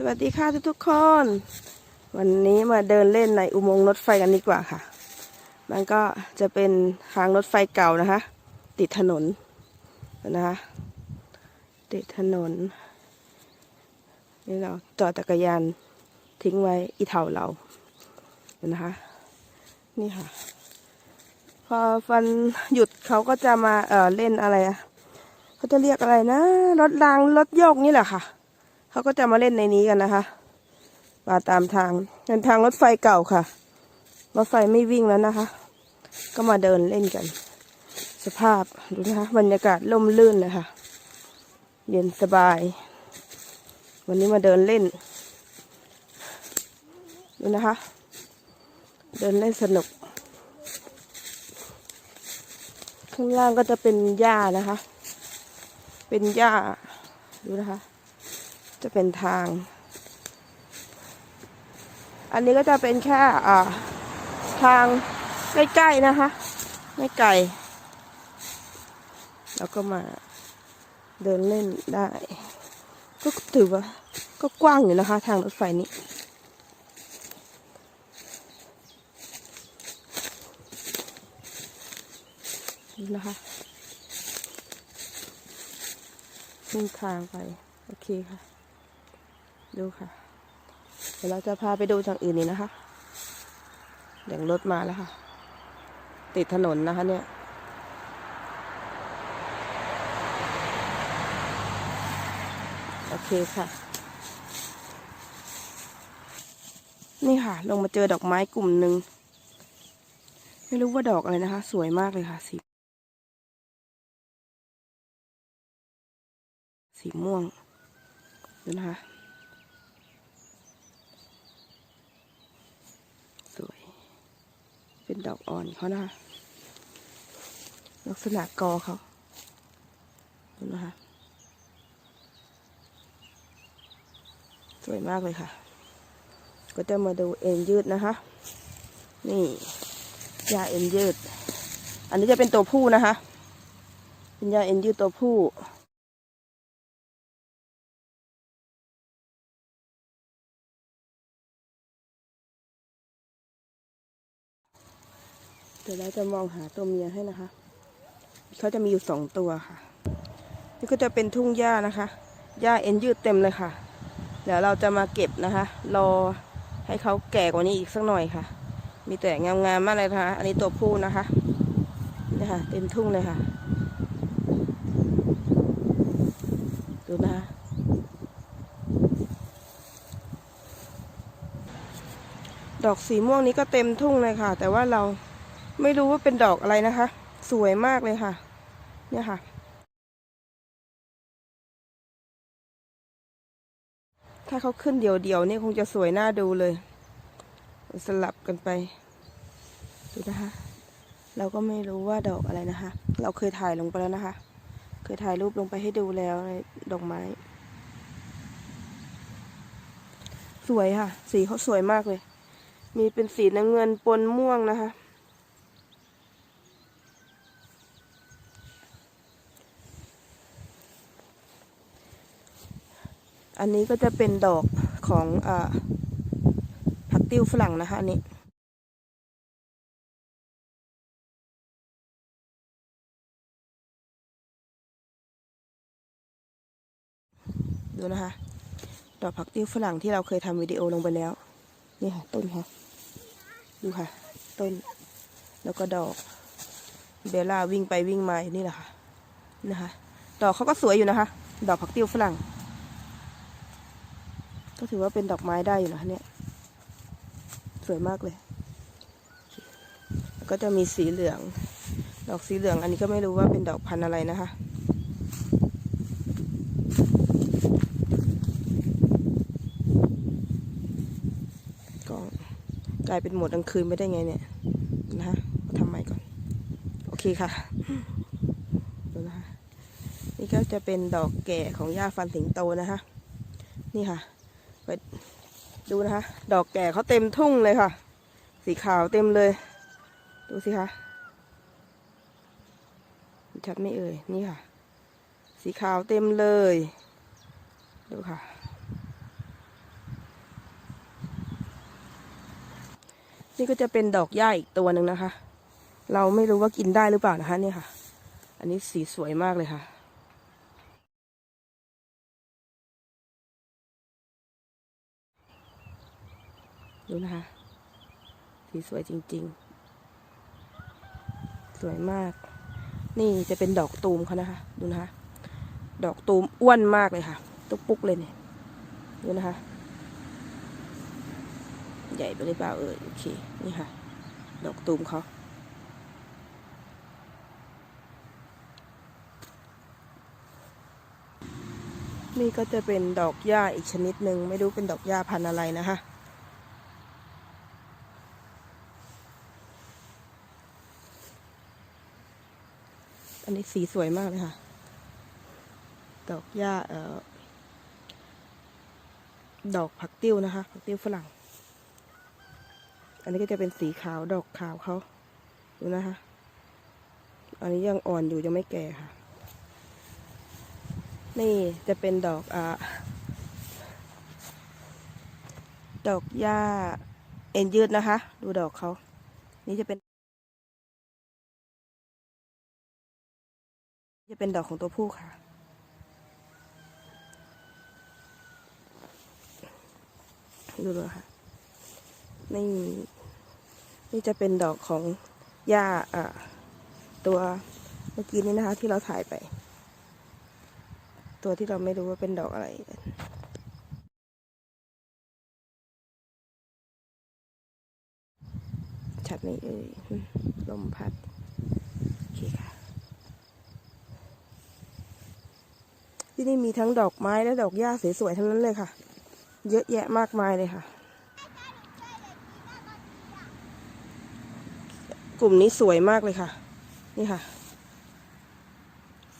สวัสดีค่ะทุกทุกๆคน วันนี้มาเดินเล่นในอุโมงค์รถไฟกันดีกว่าค่ะ มันก็จะเป็นทางรถไฟเก่านะคะ ติดถนนนะคะ ติดถนน นี่เราจอดจักรยานทิ้งไว้อีเถาเรานะคะ นี่ค่ะ พอวันหยุดเขาก็จะมาเออเล่นอะไรอะเขาจะเรียกอะไรนะ รถรางรถโยกนี่แหละค่ะ เขาก็จะมาเล่นในนี้กันนะคะ มาตามทางเป็นทางรถไฟเก่าค่ะ รถไฟไม่วิ่งแล้วนะคะ ก็มาเดินเล่นกัน สภาพดูนะคะบรรยากาศล่มลื่นเลยค่ะ เย็นสบาย วันนี้มาเดินเล่น ดูนะคะ เดินเล่นสนุก ข้างล่างก็จะเป็นหญ้านะคะ เป็นหญ้าดูนะคะ จะเป็นทาง อันนี้ก็จะเป็นแค่อ่าทางใกล้ๆนะคะ ไม่ไกล แล้วก็มาเดินเล่นได้ ก็ถือว่า ก็กว้างอยู่นะคะ ทางรถไฟนี้นี่นะคะขึ้นทางไป โอเคค่ะ ดูค่ะ เดี๋ยวเราจะพาไปดูทางอื่นนี่นะคะเดี๋ยวรถมาแล้วค่ะ ติดถนนนะคะเนี่ยโอเคค่ะ นี่ค่ะ ลงมาเจอดอกไม้กลุ่มหนึ่ง ไม่รู้ว่าดอกอะไรนะคะ สวยมากเลยค่ะสีสีม่วงดูนะคะ สวย เป็นดอกอ่อนเขานะคะลักษณะกอเขาดูนะคะสวยมากเลยค่ะ ก็จะมาดูเอ็นยืดนะคะ นี่ยาเอ็นยืด อันนี้จะเป็นตัวผู้นะคะ เป็นยาเอ็นยืดตัวผู้ ดี๋ยวเราจะมองหาตัวเมียให้นะคะ เขาจะมีอยู่สองตัวค่ะ นี่ก็จะเป็นทุ่งหญ้านะคะ หญ้าเอ็นยืดเต็มเลยค่ะ เดี๋ยวเราจะมาเก็บนะคะ รอให้เขาแก่กว่านี้อีกสักหน่อยค่ะ มีแต่งามๆมากเลยนะคะ อันนี้ตัวผู้นะคะ นี่ค่ะ เต็มทุ่งเลยค่ะ ดูนะคะดอกสีม่วงนี้ก็เต็มทุ่งเลยค่ะ แต่ว่าเรา ไม่รู้ว่าเป็นดอกอะไรนะคะ สวยมากเลยค่ะ เนี่ยค่ะ ถ้าเขาขึ้นเดี่ยวๆนี่คงจะสวยน่าดูเลย สลับกันไป ดูนะคะ เราก็ไม่รู้ว่าดอกอะไรนะคะ เราเคยถ่ายลงไปแล้วนะคะ เคยถ่ายรูปลงไปให้ดูแล้วในดอกไม้ สวยค่ะ สีเขาสวยมากเลย มีเป็นสีน้ำเงินปนม่วงนะคะ อันนี้ก็จะเป็นดอกของอผักติ้วฝรั่งนะคะอันนี้ดูนะคะ ดอกผักติ้วฝรั่งที่เราเคยทำวิดีโอลงไปแล้ว นี่ค่ะ ต้นค่ะ ดูค่ะ ต้น แล้วก็ดอก เบลล่าวิ่งไปวิ่งมาอยู่นี่แหละค่ะนะคะ ดอกเขาก็สวยอยู่นะคะ ดอกผักติ้วฝรั่ง ก็ถือว่าเป็นดอกไม้ได้อยู่นะเนี่ย สวยมากเลย ก็จะมีสีเหลือง ดอกสีเหลืองอันนี้ก็ไม่รู้ว่าเป็นดอกพันธุ์อะไรนะคะก็กลายเป็นหมดกลางคืนไม่ได้ไงเนี่ยนะคะทำใหม่ก่อน โอเคค่ะดูนะคะนี่ก็จะเป็นดอกแก่ของหญ้าฟันสิงโตนะคะ นี่ค่ะ ไปดูนะคะ ดอกแก่เขาเต็มทุ่งเลยค่ะ สีขาวเต็มเลย ดูสิคะชัดไม่เอ่ย นี่ค่ะ สีขาวเต็มเลย ดูค่ะ นี่ก็จะเป็นดอกหญ้าอีกตัวหนึ่งนะคะ เราไม่รู้ว่ากินได้หรือเปล่านะคะ นี่ค่ะ อันนี้สีสวยมากเลยค่ะ ดูนะคะสีสวยจริง ๆ สวยมาก นี่จะเป็นดอกตูมเขานะคะ ดูนะคะ ดอกตูมอ้วนมากเลยค่ะ ตุ๊กปุ๊กเลยเนี่ย ดูนะคะ ใหญ่ไปหรือเปล่าเอ่ยโอเค นี่ค่ะ ดอกตูมเขานี่ก็จะเป็นดอกหญ้าอีกชนิดหนึ่งไม่รู้เป็นดอกหญ้าพันธุ์อะไรนะคะ อันนี้สีสวยมากเลยค่ะ ดอกหญ้าเอ่อ ดอกผักติ้วนะคะ ผักติ้วฝรั่ง อันนี้ก็จะเป็นสีขาวดอกขาวเขาดูนะคะ อันนี้ยังอ่อนอยู่ยังไม่แก่ค่ะ นี่จะเป็นดอกอ่าดอกหญ้าเอ็นยืดนะคะ ดูดอกเขา นี่จะเป็น จะเป็นดอกของตัวผู้ค่ะ ดูเลยค่ะ นี่ นี่จะเป็นดอกของหญ้าอ่าตัวเมื่อกี้นี้นะคะ ที่เราถ่ายไป ตัวที่เราไม่รู้ว่าเป็นดอกอะไรชัดไหมเอ่ยลมพัด โอเคค่ะ ที่นี่มีทั้งดอกไม้และดอกหญ้าสวยๆทั้งนั้นเลยค่ะ เยอะแยะมากมายเลยค่ะ กลุ่มนี้สวยมากเลยค่ะ นี่ค่ะ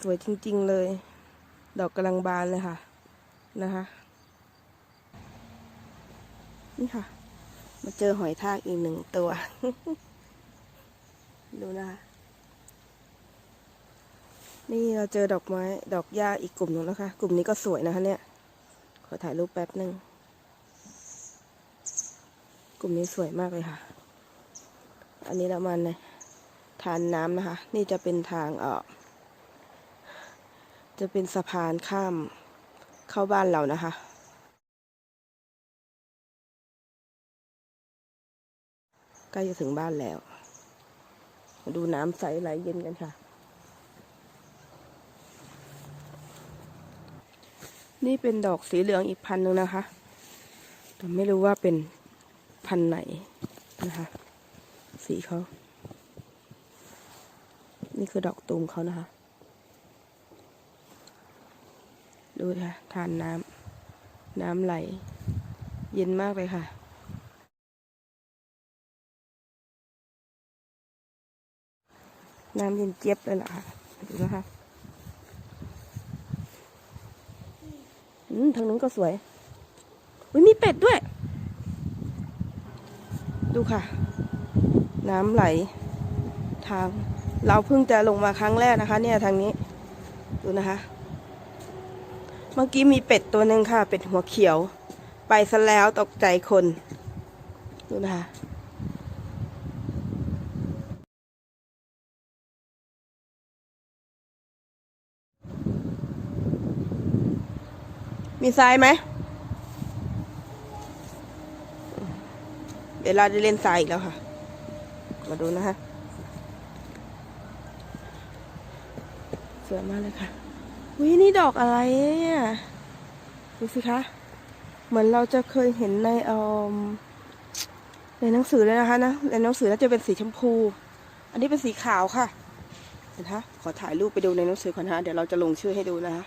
สวยจริงๆเลย ดอกกำลังบานเลยค่ะ นะคะ นี่ค่ะ มาเจอหอยทากอีกหนึ่งตัว ดูนะคะ นี่เราเจอดอกไม้ ดอกหญ้าอีกกลุ่มหนึงแล้วค่ะกลุ่มนี้ก็สวยนะคะเนี่ย ขอถ่ายรูปแป๊บหนึ่ง กลุ่มนี้สวยมากเลยค่ะ อันนี้เรามันทานน้ำนะคะ นี่จะเป็นทางเออจะเป็นสะพานข้ามเข้าบ้านเรานะคะใกล้จะถึงบ้านแล้ว ดูน้ำใสไหลเย็นกันค่ะ นี่เป็นดอกสีเหลืองอีกพันหนึ่งนะคะแต่ไม่รู้ว่าเป็นพันไหนนะคะ สีเขา นี่คือดอกตูมเขานะคะ ดูค่ะ ทานน้ำ น้ำไหล เย็นมากเลยค่ะน้ำเย็นเจี๊ยบเลยล่ะค่ะ ดูนะคะ อืม ทางนู้นก็สวย อุ้ยมีเป็ดด้วย ดูค่ะ น้ำไหล ทาง เราเพิ่งจะลงมาครั้งแรกนะคะ เนี่ยทางนี้ ดูนะคะ เมื่อกี้มีเป็ดตัวหนึ่งค่ะ เป็ดหัวเขียว ไปซะแล้วตกใจคน ดูนะคะ มีทรายไหมเดี๋ยวเราจะเล่นทรายอีกแล้วค่ะ มาดูนะคะสวยมากเลยค่ะวินี่ดอกอะไรเนี่ยดูสิคะ เหมือนเราจะเคยเห็นในเอมในหนังสือเลยนะคะนะในหนังสือน่าจะเป็นสีชมพู อันนี้เป็นสีขาวค่ะ เห็นคะขอถ่ายรูปไปดูในหนังสือก่อนนะคะเดี๋ยวเราจะลงชื่อให้ดูนะคะ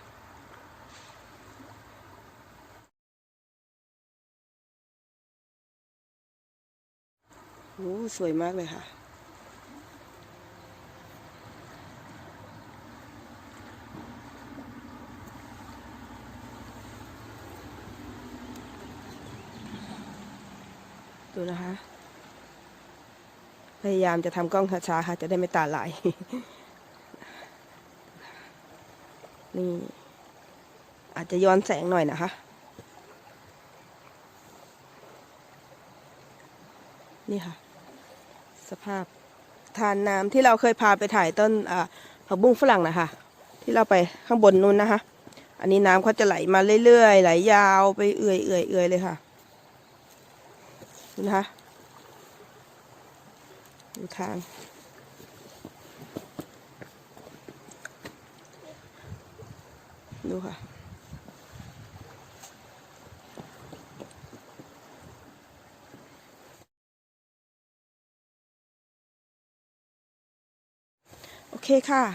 โอ้สวยมากเลยค่ะ ดูนะคะ พยายามจะทำกล้องช้าๆค่ะ จะได้ไม่ตาลาย นี่ อาจจะย้อนแสงหน่อยนะคะนี่ค่ะ สภาพทานน้ำที่เราเคยพาไปถ่ายต้นผักบุ้งฝรั่งนะคะ ที่เราไปข้างบนนู้นนะคะ อันนี้น้ำเขาจะไหลมาเรื่อยๆไหลยาวไปเอื่อยเอื่อยเอื่อยเลยค่ะนะคะดูทางดูค่ะ เคค่ะ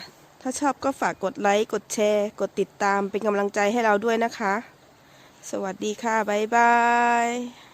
ถ้าชอบก็ฝากกดไลค์ กดแชร์ กดติดตามเป็นกำลังใจให้เราด้วยนะคะ สวัสดีค่ะ บ๊ายบาย